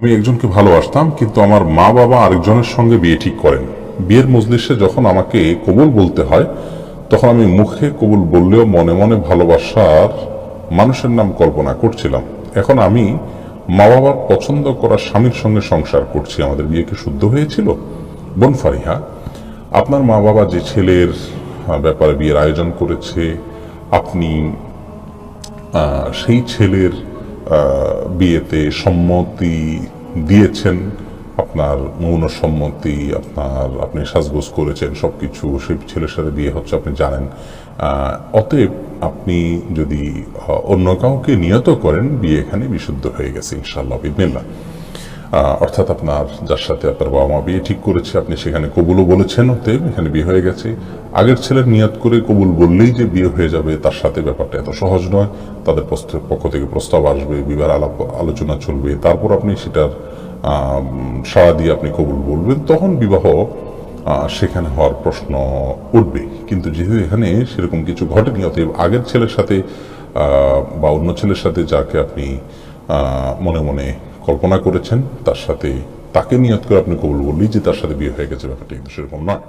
আমি একজনকে ভালোবাসতাম, কিন্তু আমার মা বাবা আরেকজনের সঙ্গে বিয়ে ঠিক করেন। বিয়ের মজলিসে যখন আমাকে কবুল বলতে হয়, তখন আমি মুখে কবুল বললেও মনে মনে ভালোবাসার মানুষের নাম কল্পনা করছিলাম। এখন আমি মা বাবার পছন্দ করা স্বামীর সঙ্গে সংসার করছি। আমাদের বিয়ে কি শুদ্ধ হয়েছিল? বোন ফারিহা, আপনার মা বাবা যে ছেলের ব্যাপারে বিয়ের আয়োজন করেছে, আপনি সেই ছেলের বিয়েতে সম্মতি দিয়েছেন আপনার মৌন সম্মতি আপনার আপনি সাজগোজ করেছেন সব কিছু সেই ছেলের সাথে বিয়ে হচ্ছে আপনি জানেন। অতএব আপনি যদি অন্য কাউকে নিয়ত করেন বিয়ে এখানে বিশুদ্ধ হয়ে গেছে ইনশাল্লাহ বিদিনিল্লাহ। আহ, অর্থাৎ আপনার যার সাথে আপনার বাবা মা বিয়ে ঠিক করেছে, আপনি সেখানে কবুলও বলেছেন, অতএব এখানে বিয়ে হয়ে গেছে। আগের ছেলের নিয়ত করে কবুল বললেই যে বিয়ে হয়ে যাবে, তার সাথে ব্যাপারটা এত সহজ নয়। তাদের পক্ষ থেকে প্রস্তাব আসবে বিবাহ আলাপ, আলোচনা চলবে, তারপর আপনি সেটার সাড়া দিয়ে আপনি কবুল বলবেন। তখন বিবাহ সেখানে হওয়ার প্রশ্ন উঠবে। কিন্তু যেহেতু এখানে সেরকম কিছু ঘটেনি, অতএব আগের ছেলের সাথে বা অন্য ছেলের সাথে যাকে আপনি মনে মনে কল্পনা করেছেন, তার সাথে তাকে নিয়ত করে আপনি কবুল বললেই যে তার সাথে বিয়ে হয়ে গেছে ব্যাপারটা কিন্তু সেরকম নয়।